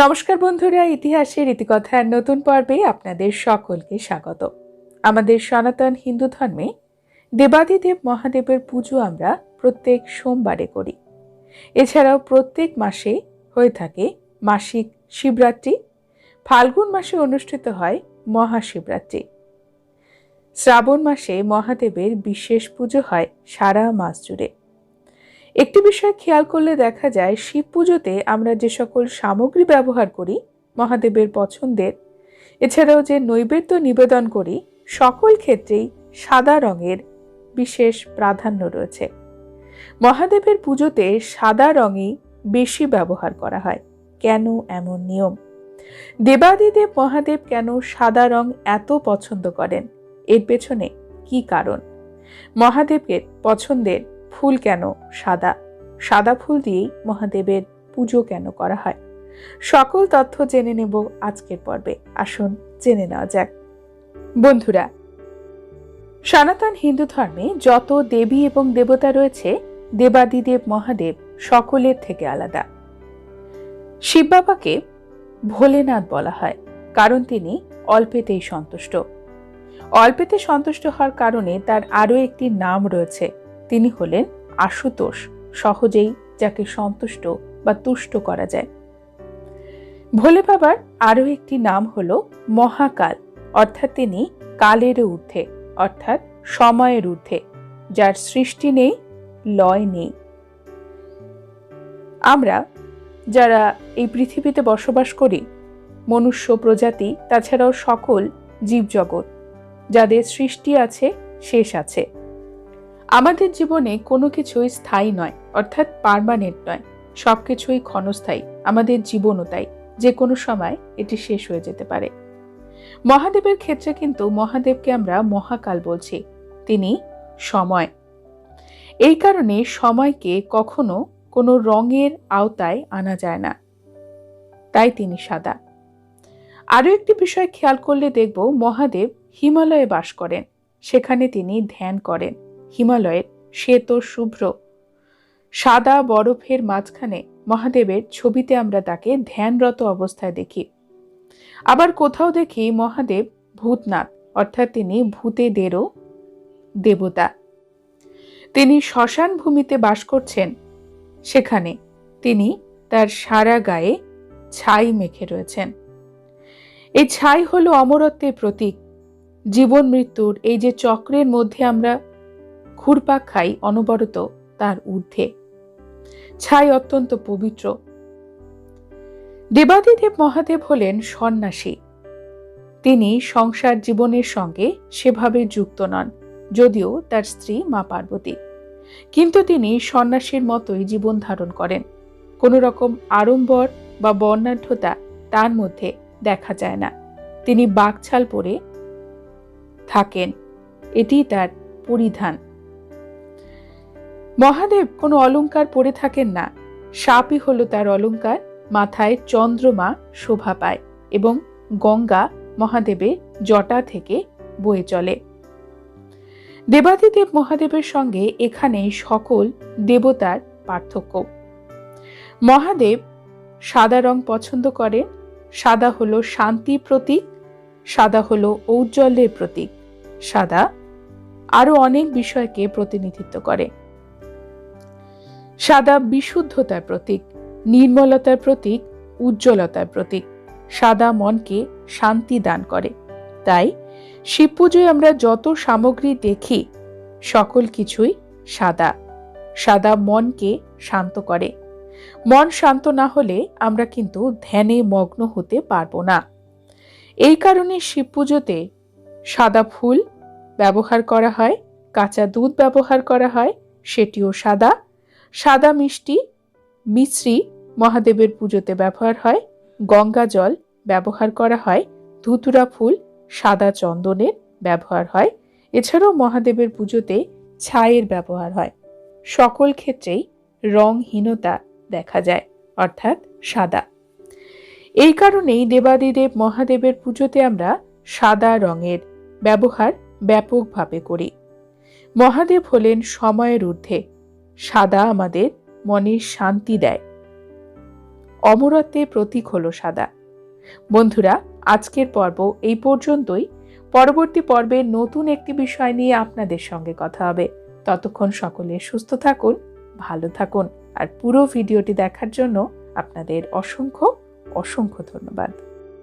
নমস্কার বন্ধুরা, ইতিহাসের ইতিকথার নতুন পর্বে আপনাদের সকলকে স্বাগত। আমাদের সনাতন হিন্দু ধর্মে দেবাদিদেব মহাদেবের পুজো আমরা প্রত্যেক সোমবারে করি। এছাড়াও প্রত্যেক মাসে হয়ে থাকে মাসিক শিবরাত্রি। ফাল্গুন মাসে অনুষ্ঠিত হয় মহাশিবরাত্রি। শ্রাবণ মাসে মহাদেবের বিশেষ পুজো হয় সারা মাস জুড়ে। একটি বিষয় খেয়াল করলে দেখা যায়, শিব পুজোতে আমরা যে সকল সামগ্রী ব্যবহার করি, মহাদেবের পছন্দের, এছাড়াও যে নৈবেদ্য নিবেদন করি, সকল ক্ষেত্রেই সাদা রঙের বিশেষ প্রাধান্য রয়েছে। মহাদেবের পুজোতে সাদা রঙই বেশি ব্যবহার করা হয়। কেন এমন নিয়ম? দেবাদিদেব মহাদেব কেন সাদা রং এত পছন্দ করেন? এর পেছনে কি কারণ? মহাদেবকে পছন্দের ফুল কেন সাদা? সাদা ফুল দিয়েই মহাদেবের পুজো কেন করা হয়? সকল তথ্য জেনে নেব আজকের পর্বে। আসুন জেনে নেওয়া যাক। বন্ধুরা, সনাতন হিন্দু ধর্মে যত দেবী এবং দেবতা রয়েছে, দেবাদিদেব মহাদেব সকলের থেকে আলাদা। শিব বাবাকে ভোলেনাথ বলা হয়, কারণ তিনি অল্পেতেই সন্তুষ্ট। অল্পেতে সন্তুষ্ট হওয়ার কারণে তার আরও একটি নাম রয়েছে তিনি হলেন আশুতোষ, সহজেই যাকে সন্তুষ্ট বা তুষ্ট করা যায়। ভোলে বাবার আরও একটি নাম হল মহাকাল, অর্থাৎ তিনি কালের ঊর্ধ্বে, অর্থাৎ সময়ের ঊর্ধ্বে, যার সৃষ্টি নেই, লয় নেই। আমরা যারা এই পৃথিবীতে বসবাস করি, মনুষ্য, প্রজাতি, তাছাড়াও সকল জীবজগৎ, যাদের সৃষ্টি আছে, শেষ আছে। আমাদের জীবনে কোনো কিছুই স্থায়ী নয়, অর্থাৎ পারমানেন্ট নয়। সব কিছুই ক্ষণস্থায়ী, আমাদের জীবনও তাই। যে কোনো সময় এটি শেষ হয়ে যেতে পারে। মহাদেবের ক্ষেত্রে কিন্তু মহাদেবকে আমরা মহাকাল বলছি। তিনি সময়। এই কারণে সময়কে কখনো কোনো রঙের আওতায় আনা যায় না। তাই তিনি সাদা। আরও একটি বিষয় খেয়াল করলে দেখব, মহাদেব হিমালয়ে বাস করেন। সেখানে তিনি ধ্যান করেন। হিমালয়ের শ্বেত শুভ্র। সাদা বরফের মাঝখানে মহাদেবের ছবিতে আমরা তাকে ধ্যানরত অবস্থায় দেখি। আবার কোথাও দেখি মহাদেব ভূতনাথ, অর্থাৎ তিনি ভূতেদেরও দেবতা। তিনি শ্মশান ভূমিতে বাস করছেন। সেখানে তিনি তার সারা গায়ে ছাই মেখে রয়েছেন। এই ছাই হলো অমরত্বের প্রতীক। জীবন মৃত্যুর এই যে চক্রের মধ্যে আমরা ঘুরপাক খাই অনবরত তার ঊর্ধ্বে। ছাই অত্যন্ত পবিত্র। দেবাদিদেব মহাদেব হলেন সন্ন্যাসী। তিনি সংসার জীবনের সঙ্গে সেভাবে যুক্ত নন, যদিও তার স্ত্রী মা পার্বতী। কিন্তু তিনি সন্ন্যাসীর মতোই জীবন ধারণ করেন। কোন রকম আড়ম্বর বা বর্ণাঢ্যতা তার মধ্যে দেখা যায় না। তিনি বাকছাল পরে থাকেন। এটি তার পরিধান। মহাদেব কোনো অলঙ্কার পরে থাকেন না। সাপই হলো তার অলঙ্কার, মাথায় চন্দ্রমা শোভা পায় এবং গঙ্গা মহাদেবের জটা থেকে বয়ে চলে। দেবাদিদেব মহাদেবের সঙ্গে এখানে সকল দেবতার পার্থক্য। মহাদেব সাদা রং পছন্দ করেন, সাদা হলো শান্তি প্রতীক, সাদা হলো ঔজ্জ্বল্যের প্রতীক, সাদা আরও অনেক বিষয়কে প্রতিনিধিত্ব করে। সাদা বিশুদ্ধতার প্রতীক, নির্মলতার প্রতীক, উজ্জ্বলতার প্রতীক। সাদা মনকে শান্তি দান করে। তাই শিব পুজোয় আমরা যত সামগ্রী দেখি, সকল কিছুই সাদা। সাদা মনকে শান্ত করে। মন শান্ত না হলে আমরা কিন্তু ধ্যানে মগ্ন হতে পারব না। এই কারণে শিব পুজোতে সাদা ফুল ব্যবহার করা হয়, কাঁচা দুধ ব্যবহার করা হয়, সেটিও সাদা। সাদা মিষ্টি, মিশ্রি মহাদেবের পুজোতে ব্যবহার হয়। গঙ্গা জল ব্যবহার করা হয়। ধুতুরা ফুল সাদা চন্দনের ব্যবহার হয়। এছাড়াও মহাদেবের পুজোতে ছায়ের ব্যবহার হয়। সকল ক্ষেত্রেই রংহীনতা দেখা যায়, অর্থাৎ সাদা। এই কারণেই দেবাদিদেব মহাদেবের পুজোতে আমরা সাদা রঙের ব্যবহার ব্যাপকভাবে করি। মহাদেব হলেন সময়ের ঊর্ধ্বে। সাদা আমাদের মনের শান্তি দেয়। অমরত্বের প্রতীক হলো সাদা। বন্ধুরা, আজকের পর্ব এই পর্যন্তই। পরবর্তী পর্বে নতুন একটি বিষয় নিয়ে আপনাদের সঙ্গে কথা হবে। ততক্ষণ সকলে সুস্থ থাকুন, ভালো থাকুন, আর পুরো ভিডিওটি দেখার জন্য আপনাদের অসংখ্য অসংখ্য ধন্যবাদ।